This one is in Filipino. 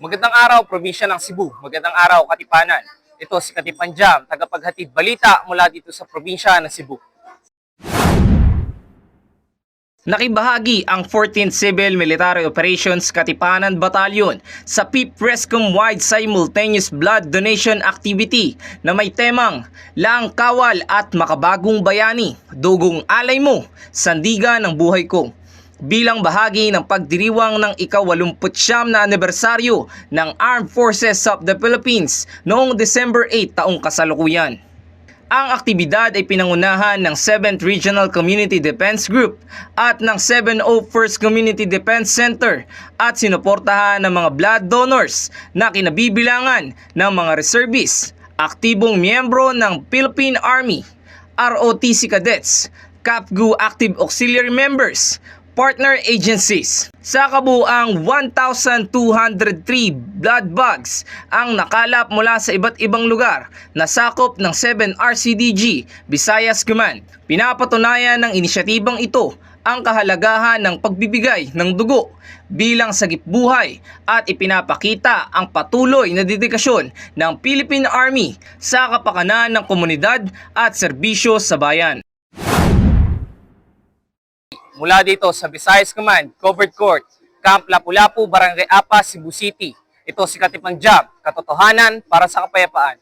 Magandang araw, probinsya ng Cebu. Magandang araw, Katipanan. Ito si Katipan Jam, tagapaghatid balita mula dito sa probinsya ng Cebu. Nakibahagi ang 14th Civil Military Operations Katipanan Battalion sa PIP Rescom Wide Simultaneous Blood Donation Activity na may temang Laang Kawal at Makabagong Bayani, Dugong Alay Mo, Sandiga ng Buhay Ko bilang bahagi ng pagdiriwang ng ika-89 na anibersaryo ng Armed Forces of the Philippines noong December 8 taong kasalukuyan. Ang aktibidad ay pinangunahan ng 7th Regional Community Defense Group at ng 701st Community Defense Center at sinuportahan ng mga blood donors na kinabibilangan ng mga reservists, aktibong miyembro ng Philippine Army, ROTC cadets, CAPGU active auxiliary members, partner agencies. Sa kabuang 1,203 blood bags ang nakalap mula sa iba't ibang lugar na sakop ng 7 RCDG Visayas Command. Pinapatunayan ng inisyatibang ito ang kahalagahan ng pagbibigay ng dugo bilang sagip buhay at ipinapakita ang patuloy na dedikasyon ng Philippine Army sa kapakanan ng komunidad at serbisyo sa bayan. Mula dito sa Visayas Command, Covered Court, Camp Lapu-Lapu, Barangay Apa, Cebu City. Ito si Katipang Jam, katotohanan para sa kapayapaan.